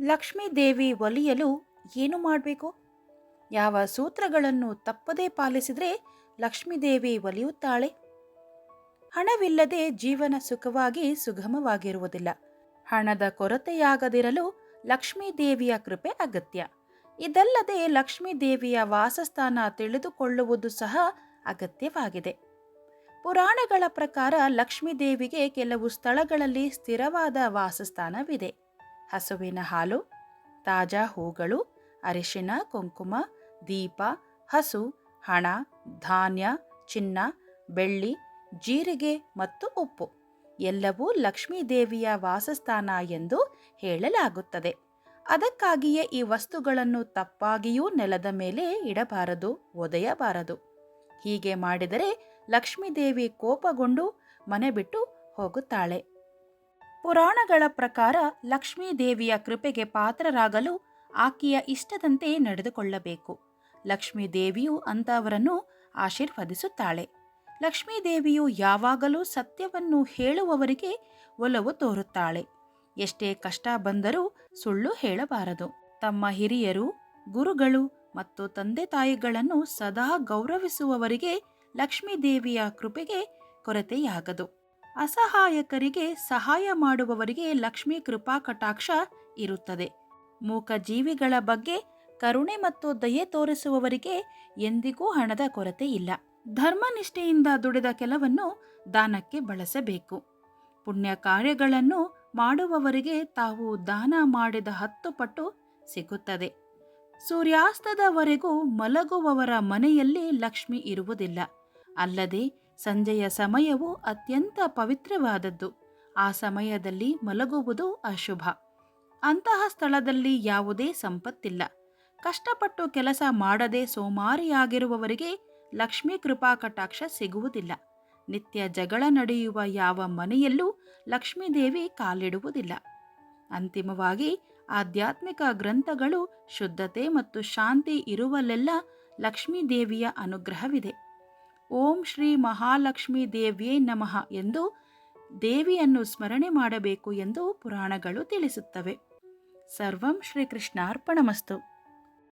ಲಕ್ಷ್ಮೀ ದೇವಿ ಒಲಿಯಲು ಏನು ಮಾಡಬೇಕು? ಯಾವ ಸೂತ್ರಗಳನ್ನು ತಪ್ಪದೇ ಪಾಲಿಸಿದರೆ ಲಕ್ಷ್ಮೀದೇವಿ ಒಲಿಯುತ್ತಾಳೆ? ಹಣವಿಲ್ಲದೆ ಜೀವನ ಸುಖವಾಗಿ ಸುಗಮವಾಗಿರುವುದಿಲ್ಲ. ಹಣದ ಕೊರತೆಯಾಗದಿರಲು ಲಕ್ಷ್ಮೀದೇವಿಯ ಕೃಪೆ ಅಗತ್ಯ. ಇದಲ್ಲದೆ ಲಕ್ಷ್ಮೀದೇವಿಯ ವಾಸಸ್ಥಾನ ತಿಳಿದುಕೊಳ್ಳುವುದು ಸಹ ಅಗತ್ಯವಾಗಿದೆ. ಪುರಾಣಗಳ ಪ್ರಕಾರ ಲಕ್ಷ್ಮೀದೇವಿಗೆ ಕೆಲವು ಸ್ಥಳಗಳಲ್ಲಿ ಸ್ಥಿರವಾದ ವಾಸಸ್ಥಾನವಿದೆ. ಹಸುವಿನ ಹಾಲು, ತಾಜಾ ಹೂಗಳು, ಅರಿಶಿನ, ಕುಂಕುಮ, ದೀಪ, ಹಸು, ಹಣ, ಧಾನ್ಯ, ಚಿನ್ನ, ಬೆಳ್ಳಿ, ಜೀರಿಗೆ ಮತ್ತು ಉಪ್ಪು. ಎಲ್ಲವೂ ಲಕ್ಷ್ಮೀ ದೇವಿಯ ವಾಸಸ್ಥಾನ ಎಂದು ಹೇಳಲಾಗುತ್ತದೆ. ಅದಕ್ಕಾಗಿಯೇ ಈ ವಸ್ತುಗಳನ್ನು ತಪ್ಪಾಗಿಯೂ ನೆಲದ ಮೇಲೆ ಇಡಬಾರದು, ಒದೆಯಬಾರದು. ಹೀಗೆ ಮಾಡಿದರೆ ಲಕ್ಷ್ಮೀದೇವಿ ಕೋಪಗೊಂಡು ಮನೆ ಬಿಟ್ಟು ಹೋಗುತ್ತಾಳೆ. ಪುರಾಣಗಳ ಪ್ರಕಾರ ಲಕ್ಷ್ಮೀ ದೇವಿಯ ಕೃಪೆಗೆ ಪಾತ್ರರಾಗಲು ಆಕೆಯ ಇಷ್ಟದಂತೆ ನಡೆದುಕೊಳ್ಳಬೇಕು. ಲಕ್ಷ್ಮೀ ದೇವಿಯು ಅಂತವರನ್ನು ಆಶೀರ್ವದಿಸುತ್ತಾಳೆ. ಲಕ್ಷ್ಮೀ ದೇವಿಯು ಯಾವಾಗಲೂ ಸತ್ಯವನ್ನು ಹೇಳುವವರಿಗೆ ಒಲವು ತೋರುತ್ತಾಳೆ. ಎಷ್ಟೇ ಕಷ್ಟ ಬಂದರೂ ಸುಳ್ಳು ಹೇಳಬಾರದು. ತಮ್ಮ ಹಿರಿಯರು, ಗುರುಗಳು ಮತ್ತು ತಂದೆ ತಾಯಿಗಳನ್ನು ಸದಾ ಗೌರವಿಸುವವರಿಗೆ ಲಕ್ಷ್ಮೀ ದೇವಿಯ ಕೃಪೆಗೆ ಕೊರತೆಯಾಗದು. ಅಸಹಾಯಕರಿಗೆ ಸಹಾಯ ಮಾಡುವವರಿಗೆ ಲಕ್ಷ್ಮೀ ಕೃಪಾ ಕಟಾಕ್ಷ ಇರುತ್ತದೆ. ಮೂಕ ಜೀವಿಗಳ ಬಗ್ಗೆ ಕರುಣೆ ಮತ್ತು ದಯೆ ತೋರಿಸುವವರಿಗೆ ಎಂದಿಗೂ ಹಣದ ಕೊರತೆ ಇಲ್ಲ. ಧರ್ಮನಿಷ್ಠೆಯಿಂದ ದುಡಿದ ಕೆಲವನ್ನು ದಾನಕ್ಕೆ ಬಳಸಬೇಕು. ಪುಣ್ಯ ಕಾರ್ಯಗಳನ್ನು ಮಾಡುವವರಿಗೆ ತಾವು ದಾನ ಮಾಡಿದ ಹತ್ತು ಪಟ್ಟು ಸಿಗುತ್ತದೆ. ಸೂರ್ಯಾಸ್ತದವರೆಗೂ ಮಲಗುವವರ ಮನೆಯಲ್ಲಿ ಲಕ್ಷ್ಮಿ ಇರುವುದಿಲ್ಲ. ಅಲ್ಲದೆ ಸಂಜೆಯ ಸಮಯವು ಅತ್ಯಂತ ಪವಿತ್ರವಾದದ್ದು. ಆ ಸಮಯದಲ್ಲಿ ಮಲಗುವುದು ಅಶುಭ. ಅಂತಹ ಸ್ಥಳದಲ್ಲಿ ಯಾವುದೇ ಸಂಪತ್ತಿಲ್ಲ. ಕಷ್ಟಪಟ್ಟು ಕೆಲಸ ಮಾಡದೆ ಸೋಮಾರಿಯಾಗಿರುವವರಿಗೆ ಲಕ್ಷ್ಮೀ ಕೃಪಾ ಕಟಾಕ್ಷ ಸಿಗುವುದಿಲ್ಲ. ನಿತ್ಯ ಜಗಳ ನಡೆಯುವ ಯಾವ ಮನೆಯಲ್ಲೂ ಲಕ್ಷ್ಮೀದೇವಿ ಕಾಲಿಡುವುದಿಲ್ಲ. ಅಂತಿಮವಾಗಿ ಆಧ್ಯಾತ್ಮಿಕ ಗ್ರಂಥಗಳು ಶುದ್ಧತೆ ಮತ್ತು ಶಾಂತಿ ಇರುವಲ್ಲೆಲ್ಲ ಲಕ್ಷ್ಮೀದೇವಿಯ ಅನುಗ್ರಹವಿದೆ. ಓಂ ಶ್ರೀ ಮಹಾಲಕ್ಷ್ಮೀ ದೇವಿಯೇ ನಮಃ ಎಂದು ದೇವಿಯನ್ನು ಸ್ಮರಣೆ ಮಾಡಬೇಕು ಎಂದು ಪುರಾಣಗಳು ತಿಳಿಸುತ್ತವೆ. ಸರ್ವಂ ಶ್ರೀಕೃಷ್ಣಾರ್ಪಣಮಸ್ತು.